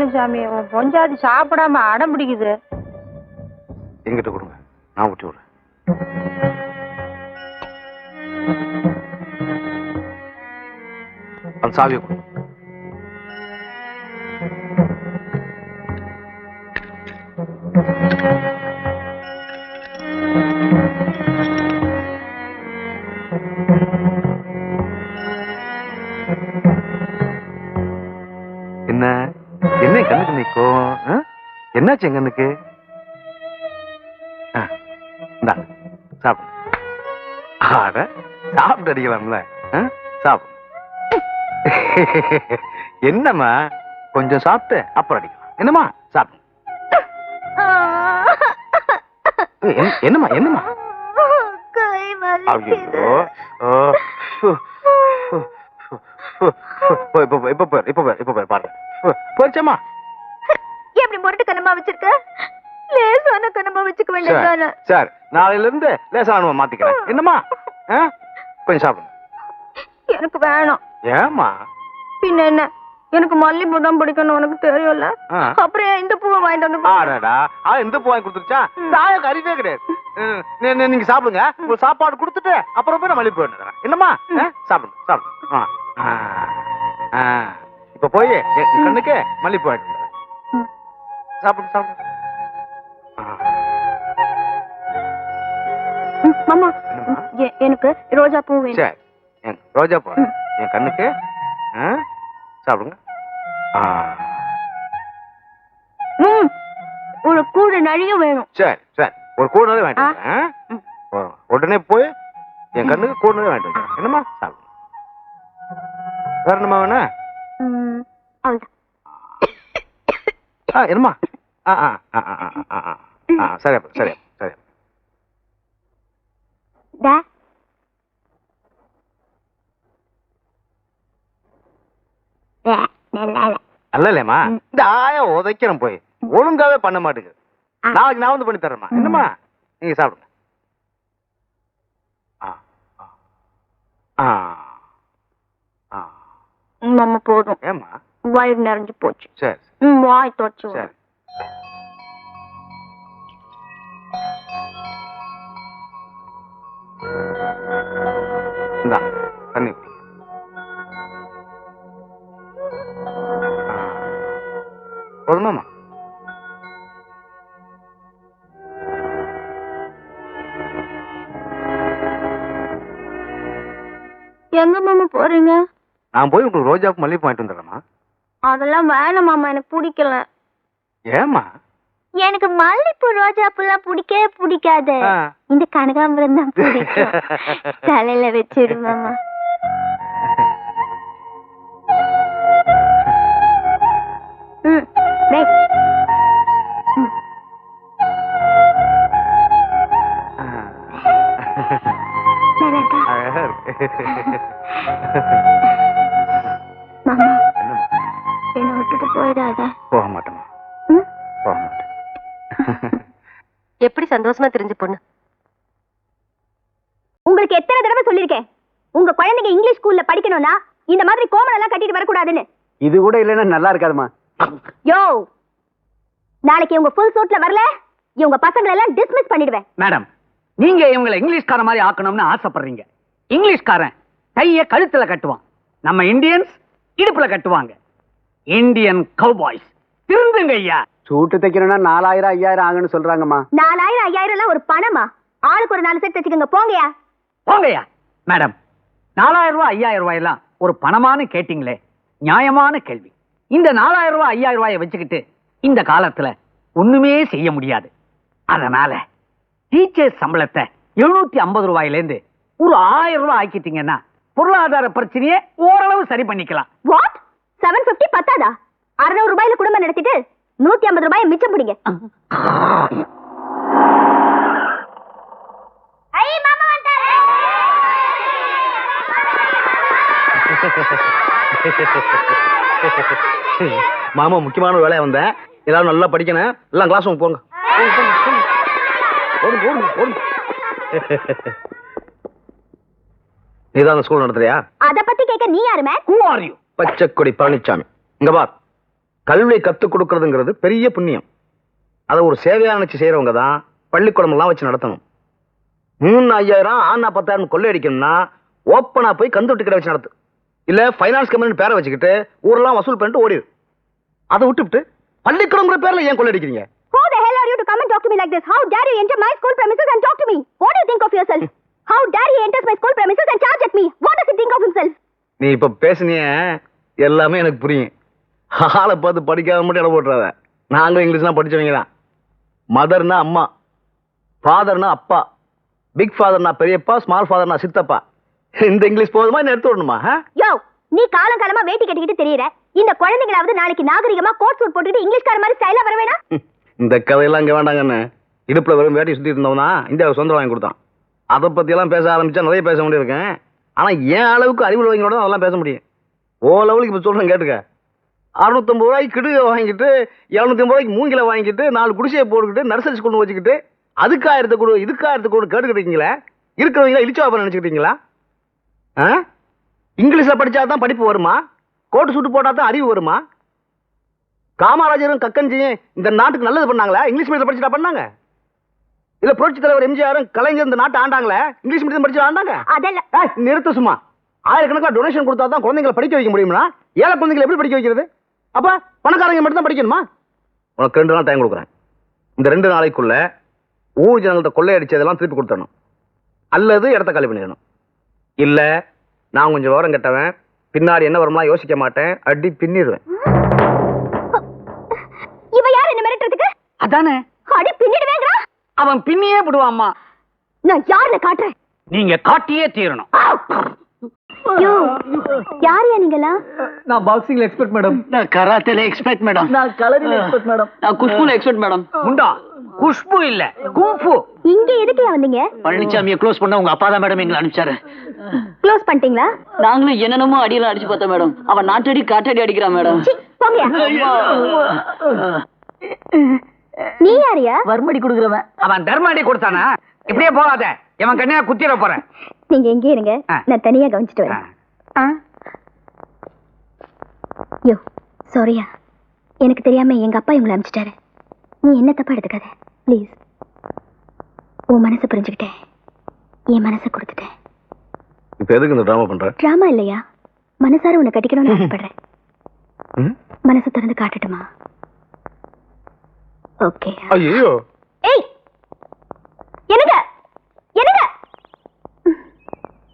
பாரு பழனிசாமி உன் பொஞ்சாதி சாப்பிடாம அடம் பிடிக்குது. எங்கிட்ட கொடுங்க. நான் ஊட்டி விடுறேன். அந்த சாவியை கொடுங்க என்னாச்சு எங்கனுக்கு சாப்பிட்டு அடிக்கலாம்ல. சாப்பிடு. என்னம்மா கொஞ்சம் சாப்பிட்டு அப்புறம் அடிக்கலாம். என்னம்மா சாப்பிடு. என்னம்மா என்னம்மா? ஐயோ இப்போ இப்போ இப்போ இப்போ இப்போ பாருங்க. எப்படி முரட்டு கனமா வச்சிருக்க? லேசான கனமா வச்சுக்க சரி, நாளையில இருந்து மாத்திக்கிறேன்? கொஞ்சம் சாப்பிடுங்க எனக்கு வேணாம். ஏம்மா? பின்ன என்ன? எனக்கு மல்லிப்பூ தான் பிடிக்கணும் உனக்கு தெரியும்ல? ஆ. அப்புறம் இந்த பூவை வாங்கிட்டு வந்து? ஆடாடா. ஆ எந்த பூ வாங்கி கொடுத்துருச்சா? தாயக்கு அறிவே கிடையாது. நீங்க சாப்பிடுங்க. ஒரு சாப்பாடு கொடுத்துட்டு அப்புறம் போய் நான் மல்லிப்பூ வேண்டுறேன் என்னம்மா? சாப்பிடுங்க சாப்பிடுங்க. இப்ப போய் கண்ணுக்கு மல்லிப்பூ வாங்கிட்டு சாப்பிடு சாப்பிடு. எனக்கு ரோஜா பூ வேணும். ரோஜா பூ என் கண்ணுக்கு சாப்பிடுங்க. ஒரு கூடு நழிய வேணும். சரி சரி. ஒரு கூடு நழிய வேண்டாம் உடனே போய் என் கண்ணுக்கு கூடு வேண்டாம் என்னம்மா? சாப்பிடுங்க வேற என்னம்மா வேணா என்னம்மா? సరే సరే సరే சரி அல்லலமா இந்த ஆய உதைக்கிறோம் போய் ஒழுங்காவே பண்ண மாட்டேங்குது நாளைக்கு நான் வந்து பண்ணி தரேம்மா என்னம்மா நீங்க சாப்பிடுங்க போதும் ஏமா வயிறு நிறைஞ்சு போச்சு சரி வாய் தொடச்சு சரி இந்தா தண்ணி. போதுமாம்மா எங்க மாமா போறீங்க? நான் போய் உங்களுக்கு ரோஜா பூ மல்லிகைப்பூ வாங்கிட்டு வந்துடுறேம்மா. அதெல்லாம் வேணாம் மாமா எனக்கு பிடிக்கல. ஏம்மா? எனக்கு மல்லிப்பூ ரோஜா பூலாம் பிடிக்கவே பிடிக்காது. இந்த கனகாம்பரம் தான் பிடிக்கும். தலையில வச்சிடு சந்தோஷமா தெரிஞ்ச பொண்ணு. உங்களுக்கு எத்தனை தடவை சொல்லிருக்கேன் உங்க குழந்தைங்க இங்கிலீஷ் ஸ்கூல்ல படிக்கணும்னா இந்த மாதிரி கோமணம் எல்லாம் கட்டிட்டு வரக்கூடாதுன்னு. இது கூட இல்லைன்னா நல்லா இருக்காதுமா யோ! நாளைக்கு இவங்க ஃபுல் சூட்ல வரல இவங்க பசங்களை எல்லாம் டிஸ்மிஸ் பண்ணிடுவேன். மேடம் நீங்க இவங்களை இங்கிலீஷ்கார மாதிரி ஆக்கணும்னு ஆசைப்படுறீங்க. இங்கிலீஷ்காரன் கைய கழுத்துல கட்டுவான். நம்ம இந்தியன்ஸ் இடுப்புல கட்டுவாங்க. இந்தியன் கவுபாய்ஸ் திருந்துங்க ஐயா. சூட்டு தைக்கணும்னா நாலாயிரம் ஐயாயிரம் ஆகுன்னு சொல்றாங்கம்மா. நாலாயிரம் ஐயாயிரம் எல்லாம் ஒரு பணமா? ஆளுக்கு ஒரு நாலு செட் வச்சுக்கோங்க போங்கயா போங்கய்யா. மேடம் நாலாயிரம் ரூபாய் ஐயாயிரம் ரூபாய் எல்லாம் ஒரு பணமானு கேட்டீங்களே நியாயமான கேள்வி. இந்த நாலாயிரம் ரூபாய் ஐயாயிரம் ரூபாயை வச்சுக்கிட்டு இந்த காலத்துல ஒண்ணுமே செய்ய முடியாது. அதனால டீச்சர்ஸ் சம்பளத்தை எழுநூத்தி ஐம்பது ரூபாயில இருந்து ஒரு ஆயிரம் ரூபாய் ஆக்கிட்டீங்கன்னா பொருளாதார பிரச்சனையை ஓரளவு சரி பண்ணிக்கலாம். வாட் செவன் பிப்டி பத்தாதா? அறுநூறு ரூபாயில குடும்பம் நடத்திட்டு நூத்தி ஐம்பது ரூபாயை மிச்சம் பிடிங்க. மாமா முக்கியமான ஒரு வேலையா வந்தேன். எல்லாரும் நல்லா படிக்கணும். எல்லாம் கிளாஸ் போங்க. நீதான் அந்த ஸ்கூல் நடத்துறியா? அத பத்தி கேட்க நீ யாரு மேன் Who are you? பச்சைக்கொடி பழனிச்சாமி. இங்க பார். கல்வி கத்துக் கொடுக்கறதுங்கிறது பெரிய புண்ணியம் அதை ஒரு சேவையா நினைச்சு செய்யறவங்க தான் பள்ளிக்கூடம் எல்லாம் வச்சு நடத்தணும் மூணு ஐயாயிரம் ஆனா பத்தாயிரம் கொள்ளையடிக்கணும்னா ஓப்பனா போய் கந்து கடை வச்சு நடத்து இல்ல ஃபைனான்ஸ் கம்பெனி பேரை வச்சுக்கிட்டு ஊரெல்லாம் வசூல் பண்ணிட்டு ஓடிடு அதை விட்டுவிட்டு பள்ளிக்கூடங்கிற பேர்ல ஏன் கொள்ளையடிக்கிறீங்க Who the hell are you to come and talk to me like this? How dare you enter my school premises and talk to me? What do you think of yourself? How dare he enters my school premises and charge at me? What does he think of himself? நீ இப்ப பேசுனிய எல்லாமே எனக்கு புரியும் ஆளை பார்த்து படிக்காத மட்டும் இடம் போட்டுறாத. நாங்களும் இங்கிலீஷ்லாம் படிச்சவங்க தான் மதர்னா அம்மா ஃபாதர்னா அப்பா பிக் ஃபாதர்னா பெரியப்பா ஸ்மால் ஃபாதர்னா சித்தப்பா. இந்த இங்கிலீஷ் போதுமா? இன்னும் எடுத்து விடணுமா? யோ நீ காலம் காலமா வேட்டி கட்டிக்கிட்டு தெரியற. இந்த குழந்தைங்களாவது நாளைக்கு நாகரிகமா கோட் சூட் போட்டுட்டு இங்கிலீஷ்கார மாதிரி ஸ்டைலா வர வேணா இந்த கதையெல்லாம் இங்க வேண்டாங்கன்னு இடுப்புல வெறும் வேட்டி சுத்தி இருந்தவனா இந்தியாவுக்கு சொந்தம் வாங்கி கொடுத்தான். அதை பத்தி எல்லாம் பேச ஆரம்பிச்சா நிறைய பேச முடியிருக்கேன் ஆனா என் அளவுக்கு அறிவு தான் அதெல்லாம் பேச முடியும். ஓ லெவலுக்கு இப்ப சொல்றேன் கேட்டுக்க. அறுநூத்தம்பது ரூபாய்க்கு கிடுக வாங்கிட்டு எழுநூத்தி ஐம்பது ரூபாய்க்கு மூங்கில வாங்கிட்டு நாலு குடிசையை போட்டுக்கிட்டு நர்சரி ஸ்கூல் வச்சுக்கிட்டு அதுக்கு ஆயிரத்து கொடு இதுக்கு ஆயிரத்து கொடு கேட்டுக்கிட்டீங்களே இருக்கிறவங்களா இழிச்சா நினைச்சுக்கிட்டீங்களா? ஆ? இங்கிலீஷ்ல படிச்சா தான் படிப்பு வருமா? கோட்டு சூட்டு போட்டா தான் அறிவு வருமா? காமராஜரும் கக்கன்ஜியும் இந்த நாட்டுக்கு நல்லது பண்ணாங்களா? இங்கிலீஷ் மீடியத்தில் படிச்சுட்டா பண்ணாங்க? இல்ல புரட்சி தலைவர் எம்ஜிஆரும் கலைஞர் இந்த நாட்டை ஆண்டாங்களே? இங்கிலீஷ் மீடியம் படிச்சு ஆண்டாங்க? அதெல்லாம் நிறுத்து சும்மா. ஆயிரக்கணக்கில் டொனேஷன் கொடுத்தா தான் குழந்தைங்களை படிக்க வைக்க முடியுமா ஏழை குழந்தைங்களை எப்படி படிக்க வைக்கிறது? அப்ப பணக்காரங்க மட்டும் தான் படிக்கணுமா? உனக்கு ரெண்டு நாள் டைம் கொடுக்குறேன். இந்த ரெண்டு நாளைக்குள்ள ஊர் ஜனங்கள்ட்ட கொள்ளையடிச்சதெல்லாம் திருப்பி கொடுத்துடணும். அல்லது இடத்த காலி பண்ணிடணும். இல்ல நான் கொஞ்சம் விவரம் கெட்டவன். பின்னாடி என்ன வரும்லாம் யோசிக்க மாட்டேன். அடி பின்னிடுவேன். இவ யார் என்ன மிரட்டுறதுக்கு? அதானே. அடி பின்னிடுவேங்கிறா? அவன் பின்னியே விடுவாம்மா. நான் யாருன்னு காட்டுறேன்? நீங்க காட்டியே தீரணும். யோ யாரையா நீங்களா நான் பாக்ஸிங்ல எக்ஸ்பர்ட் மேடம் நான் கராத்தேல எக்ஸ்பர்ட் மேடம் நான் கலரில எக்ஸ்பர்ட் மேடம் நான் குஷ்புல எக்ஸ்பர்ட் மேடம் குஷ்பு இல்ல குங்ஃபு இங்க எதுக்கு வந்தீங்க? பழனிசாமியை க்ளோஸ் பண்ண உங்க அப்பா தான் மேடம் எங்களை அனுப்பிச்சாரு. க்ளோஸ் பண்ணிட்டீங்களா? நாங்களும் என்னென்னமோ அடியெல்லாம் அடிச்சு பார்த்தோம் மேடம் அவன் நாட்டடி காட்டடி அடிக்கிறான் மேடம் நீ யாரியா வர்மடி கொடுக்குறவன். அவன் தர்மடி கொடுத்தானா? இப்படியே போகாத. இவன் கண்ணியா குத்திர போறேன்? நீங்க எங்கே இருங்க. நான் தனியா கவனிச்சிட்டு வரேன். யோ சாரியா எனக்கு தெரியாம எங்க அப்பா இவங்களை அனுப்பிச்சிட்டாரு நீ என்ன தப்பா எடுத்துக்காத. ப்ளீஸ் உன் மனசை புரிஞ்சுக்கிட்டேன். என் மனசை கொடுத்துட்டேன். இப்போ எதுக்கு இந்த ட்ராமா பண்ற? ட்ராமா இல்லையா? மனசார உன்னை கட்டிக்கணும்னு ஆசைப்படுறேன்? மனசை திறந்து காட்டட்டுமா? ஓகே ஐயோ ஏய்! என்னங்க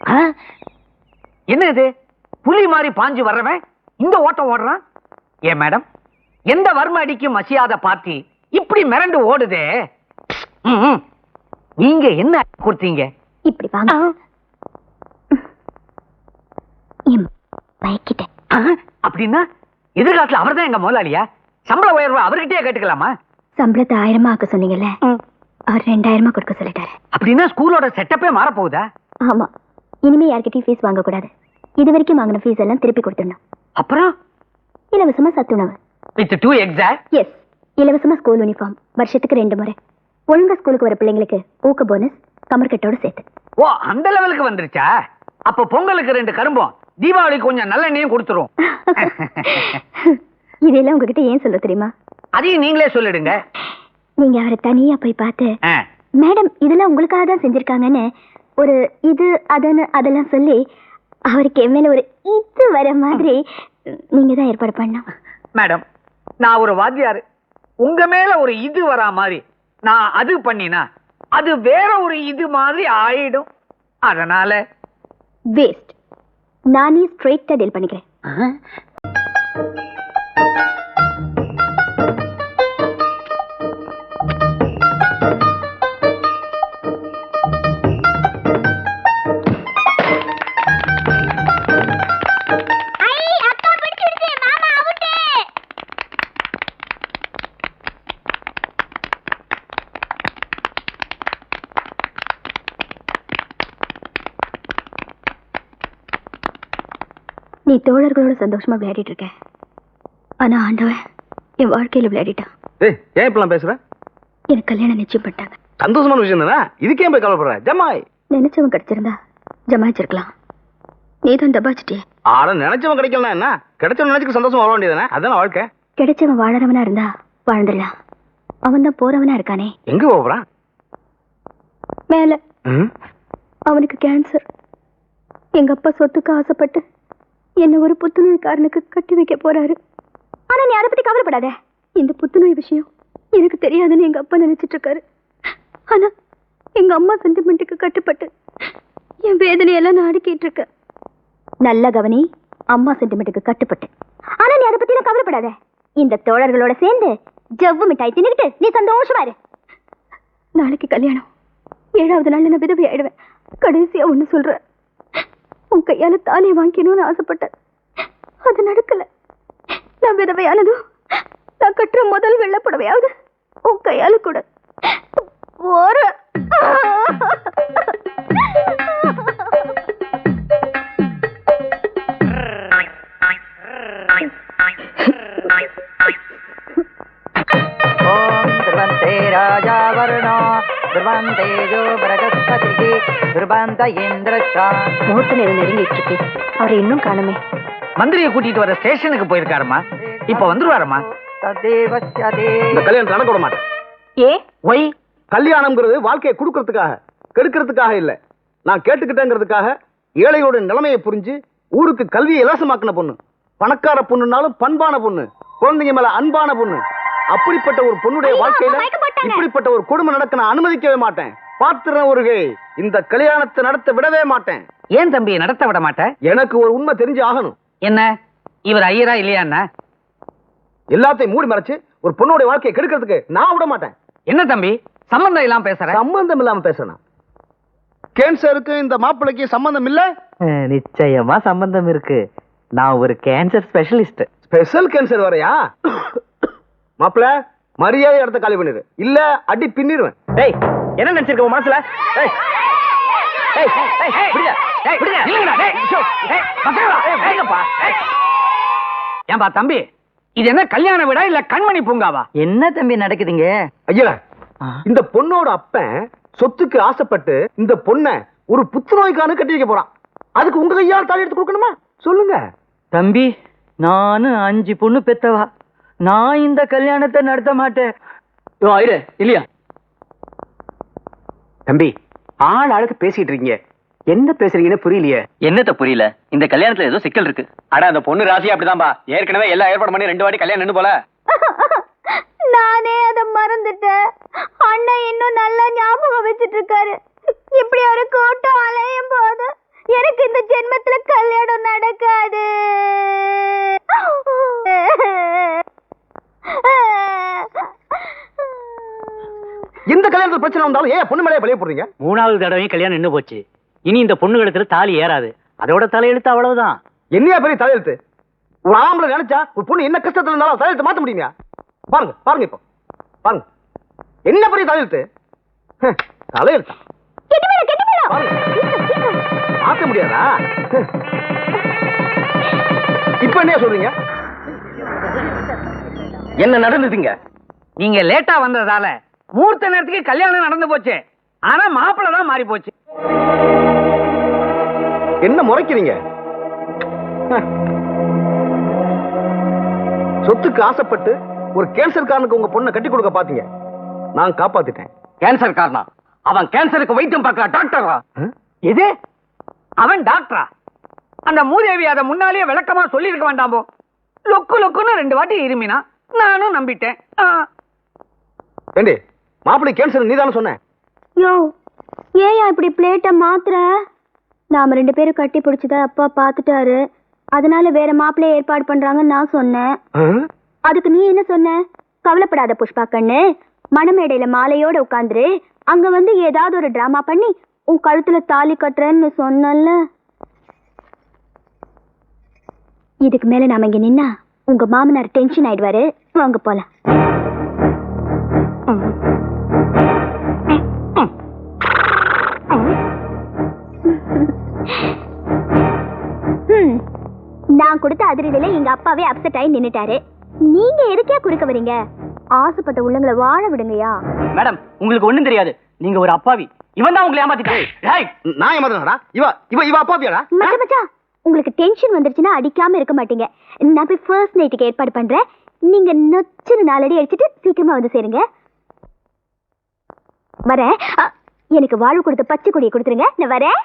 ஆ? என்ன இது புலி மாதிரி பாஞ்சு வர்றவன்? இந்த ஓட்டம் ஓடுறான்? ஏன் மேடம் எந்த வர்ம அடிக்கும் மசியாத பார்ட்டி இப்படி மிரண்டு ஓடுதே. நீங்க என்ன கொடுத்தீங்க? இப்படி வாங்க? அப்படின்னா எதிர்காலத்துல அவர்தான் எங்க முதலாளியா? சம்பள உயர்வு அவர்கிட்டயே கேட்டுக்கலாமா? சம்பளத்தை ஆயிரமா ஆக்க சொன்னீங்கல்ல? அவர் ரெண்டாயிரமா கொடுக்க சொல்லிட்டாரு. அப்படின்னா ஸ்கூலோட செட்டப்பே மாறப்போகுதா? ஆமா. இனிமே யார்கிட்டயும் ஃபீஸ் வாங்க கூடாது இது வரைக்கும் வாங்கின ஃபீஸ் எல்லாம் திருப்பி கொடுத்துடணும். அப்புறம்? இலவசமா சத்துணவு. வித் டூ எக்ஸாக்ட் எஸ் இலவசமா ஸ்கூல் யூனிஃபார்ம் வருஷத்துக்கு ரெண்டு முறை. ஒழுங்கா ஸ்கூலுக்கு வர பிள்ளைங்களுக்கு ஊக்க போனஸ் கமர்கட்டோட சேர்த்து. ஓ அந்த லெவலுக்கு வந்துருச்சா? அப்ப பொங்கலுக்கு ரெண்டு கரும்பும் தீபாவளிக்கு கொஞ்சம் நல்லெண்ணையும் கொடுத்துரும். இதெல்லாம் உங்ககிட்ட ஏன் சொல்ல தெரியுமா? அதையும் நீங்களே சொல்லிடுங்க. நீங்க அவரை தனியா போய் பார்த்து. மேடம் இதெல்லாம் உங்களுக்காக தான் செஞ்சிருக்காங்கன்னு ஒரு இது அதுன்னு அதெல்லாம் சொல்லி அவருக்கு என் மேல ஒரு இது வர மாதிரி நீங்க தான் ஏற்பாடு பண்ணணும். மேடம் நான் ஒரு வாத்தியார். உங்க மேல ஒரு இது வரா மாதிரி நான் அது பண்ணினா அது வேற ஒரு இது மாதிரி ஆயிடும். அதனால வேஸ்ட் நானே ஸ்ட்ரெயிட்டா டீல் பண்ணிக்கிறேன். நீ தோழர்களோட சந்தோஷமா விளையாடிட்டு இருக்க. ஆனா ஆண்டவன் என் வாழ்க்கையில விளையாடிட்டான். ஏய் ஏன் இப்பெல்லாம் பேசுற? எனக்கு கல்யாணம் நிச்சயம் பண்ணிட்டாங்க சந்தோஷமான விஷயம் தானே? இதுக்கே போய் கவலைப்படுற? ஜமாய். நினைச்சவன் கிடைச்சிருந்தா ஜமாய்ச்சிருக்கலாம். நீ தான் தபாச்சிட்டியே. ஆட நினைச்சவன் கிடைக்கலனா என்ன? கிடைச்சவன் நினைச்சுக்க சந்தோஷமா வர வேண்டியதானே அதான வாழ்க்கை. கிடைச்சவன் வாழறவனா இருந்தா வாழ்ந்துடலாம். அவன் தான் போறவனா இருக்கானே. எங்க போறான்? மேல. அவனுக்கு கேன்சர் எங்க அப்பா சொத்துக்கு ஆசைப்பட்டு என்ன ஒரு புத்துநோய்க்காரனுக்கு கட்டி வைக்க போறாரு. ஆனா நீ அதை பத்தி கவலைப்படாத. இந்த புத்துநோய் விஷயம் எனக்கு தெரியாதுன்னு எங்க அப்பா நினைச்சிட்டு இருக்காரு. ஆனா எங்க அம்மா சென்டிமெண்ட்டுக்கு கட்டுப்பட்டு என் வேதனையெல்லாம் நான் அடக்கிட்டு இருக்கேன். நல்ல கவனி அம்மா சென்டிமெண்ட்டுக்கு கட்டுப்பட்டு. ஆனா நீ அதை பத்தி எல்லாம் கவலைப்படாத. இந்த தோழர்களோட சேர்ந்து ஜவ்வு மிட்டாய் தின்னுக்கிட்டு நீ சந்தோஷமா இரு. நாளைக்கு கல்யாணம். ஏழாவது நாள்ல நான் விதவை ஆயிடுவேன் கடைசியா ஒண்ணு சொல்றேன். உன் கையால தாலியை வாங்கிக்கணும்னு ஆசைப்பட்டேன். அது நடக்கல. நான் விதவையானதும் நான் கட்டுற முதல் வெள்ளை புடவையாவது உன் கையால கூட. ஒரு. ஓம் ராஜா வருணோ முகூர்த்த நேரம் நெருங்கிட்டு இருக்கு அவரை இன்னும் காணுமே. மந்திரியை கூட்டிட்டு வர ஸ்டேஷனுக்கு போயிருக்காருமா? இப்ப இந்த கல்யாணம் நடக்க விட மாட்டேன். ஏ? ஒய் கல்யாணம்ங்கிறது வாழ்க்கையை கொடுக்கறதுக்காக கெடுக்கிறதுக்காக இல்ல. நான் கேட்டுக்கிட்டேங்கிறதுக்காக ஏழையோட நிலைமையை புரிஞ்சு ஊருக்கு கல்வியை இலவசமாக்கின பொண்ணு. பணக்கார பொண்ணுனாலும் பண்பான பொண்ணு. குழந்தைங்க மேல அன்பான பொண்ணு. அப்படிப்பட்ட ஒரு பொண்ணுடைய வாழ்க்கையில. இப்படிப்பட்ட ஒரு கொடுமை நடக்க நான் அனுமதிக்கவே மாட்டேன். பாத்துறேன் ஒரு இந்த கல்யாணத்தை நடத்த விடவே மாட்டேன். ஏன் தம்பி நடத்த விட மாட்ட? எனக்கு ஒரு உண்மை தெரிஞ்சு ஆகணும். என்ன? இவர் ஐயரா இல்லையாண்ணா எல்லாத்தையும் மூடி மறைச்சு ஒரு பொண்ணுடைய வாழ்க்கையை கெடுக்கிறதுக்கு நான் விட மாட்டேன். என்ன தம்பி? சம்பந்தம் இல்லாம பேசுற? சம்பந்தம் இல்லாம பேசுறேன் கேன்சருக்கு இந்த மாப்பிள்ளைக்கு சம்பந்தம் இல்ல? நிச்சயமா சம்பந்தம் இருக்கு. நான் ஒரு கேன்சர் ஸ்பெஷலிஸ்ட் ஸ்பெஷல் கேன்சர் வரையா? மாப்பிள மரியாதை இடத்த காலி பண்ணிடு இல்ல அடி பின்னிடுவேன் டேய் என்ன நினைச்சிருக்க உன் மனசுல? டேய் டேய் டேய் விடுங்க. டேய், நில்லுங்கடா, டேய், ஷோ, டேய், பசங்களா, டேய், வேங்கப்பா, டேய். ஏன்பா தம்பி? இது என்ன கல்யாண வீடா இல்ல கண்மணி பூங்காவா? என்ன தம்பி நடக்குதுங்க? ஐயா இந்த பொண்ணோட அப்பன் சொத்துக்கு ஆசைப்பட்டு இந்த பொண்ணை ஒரு புத்துநோய்க்கானு கட்டி வைக்க போறான். அதுக்கு உங்க கையால் தாலி எடுத்து கொடுக்கணுமா? சொல்லுங்க. தம்பி நானும் அஞ்சு பொண்ணு பெத்தவா? நான் இந்த கல்யாணத்தை நடத்த மாட்டேன். ஆயிரு இல்லையா? தம்பி ஆள் ஆளுக்கு பேசிட்டு இருக்கீங்க. என்ன பேசுறீங்கன்னு புரியலையே. என்னத்த புரியல? இந்த கல்யாணத்துல ஏதோ சிக்கல் இருக்கு. அட அந்த பொண்ணு ராசி அப்படிதான்பா. ஏற்கனவே எல்லா ஏற்பாடு பண்ணி ரெண்டு வாட்டி கல்யாணம் போல. நானே அதை மறந்துட்டேன். அண்ணன் இன்னும் நல்லா ஞாபகம் வச்சிட்டு இருக்காரு இப்படி ஒரு கூட்டம் அலையும் போது எனக்கு இந்த ஜென்மத்துல கல்யாணம் நடக்காது. எந்த கல்யாணத்துல பிரச்சனை வந்தாலும் ஏன் பொண்ணு மேலே பழைய போடுறீங்க? மூணாவது தடவையும் கல்யாணம் நின்னு போச்சு. இனி இந்த பொண்ணு கழுத்துல தாலி ஏறாது. அதோட தலையெழுத்து அவ்வளவுதான். என்னையா பெரிய தலையெழுத்து ஒரு ஆம்பளை நினைச்சா ஒரு பொண்ணு என்ன கஷ்டத்துல இருந்தாலும் தலையெழுத்து மாத்த முடியுமா பாருங்க பாருங்க இப்போ. பாருங்க. என்ன பெரிய தலையெழுத்து தலையெழுத்தா. மாத்த முடியாதா. இப்ப என்ன சொல்றீங்க? என்ன நடந்ததுங்க? நீங்க லேட்டா வந்ததால மூர்த்த நேரத்துக்கு கல்யாணம் நடந்து போச்சு. ஆனா மாப்பிள்ளை தான் மாறி போச்சு. என்ன முறைக்கிறீங்க. சொத்துக்கு ஆசைப்பட்டு ஒரு கேன்சர்காரனுக்கு உங்க பொண்ணை கட்டி கொடுக்க பாத்தீங்க. நான் காப்பாத்திட்டேன். கேன்சர் காரணம் அவன் கேன்சருக்கு வைத்தியம் பார்க்கிற டாக்டரா? எது? அவன் டாக்டரா அந்த மூதேவி அதை முன்னாலேயே விளக்கமா சொல்லியிருக்க வேண்டாமோ லொக்கு லொக்குன்னு ரெண்டு வாட்டி இருமினா? நானும் நம்பிட்டேன். ஏண்டி மாப்பிள்ளை கேன்சர் நீதானே சொன்னேன் யோ ஏயா இப்படி பிளேட்டை மாத்துற? நாம ரெண்டு பேரும் கட்டி பிடிச்சத அப்பா பார்த்துட்டாரு. அதனால வேற மாப்பிள்ளைய ஏற்பாடு பண்றாங்கன்னு நான் சொன்னேன்? அதுக்கு நீ என்ன சொன்ன? கவலைப்படாத புஷ்பா கண்ணு. மணமேடையில மாலையோட உட்காந்துரு. அங்க வந்து ஏதாவது ஒரு டிராமா பண்ணி உன் கழுத்துல தாலி கட்டுறேன்னு சொன்னல இதுக்கு மேல நாம இங்க நின்னா உங்க மாமனார் டென்ஷன் ஆயிடுவாரு. வாங்க போலாம். நான் கொடுத்த அதிரடியில எங்க அப்பாவே அப்செட் ஆகி நின்னுட்டாரு. நீங்க எதுக்கே குறுக்க வரீங்க? ஆசைப்பட்ட உள்ளங்களை வாழ விடுங்கயா மேடம் உங்களுக்கு ஒண்ணும் தெரியாது. நீங்க ஒரு அப்பாவி. இவன் தான் உங்களை ஏமாத்திட்டான் நான் ஏமாத்தனடா இவ இவ இவ அப்பாவியாடா? மச்சா மச்சா உங்களுக்கு டென்ஷன் வந்துருச்சுன்னா அடிக்காம இருக்க மாட்டீங்க. நான் போய் ஃபர்ஸ்ட் நைட்டுக்கு ஏற்பாடு பண்றேன். நீங்க நொச்சுன்னு நாலடி அடிச்சுட்டு சீக்கிரமா வந்து சேருங்க. வரேன். எனக்கு வாழ்வு கொடுத்த பச்சை கொடியை கொடுத்துருங்க. நான் வரேன்.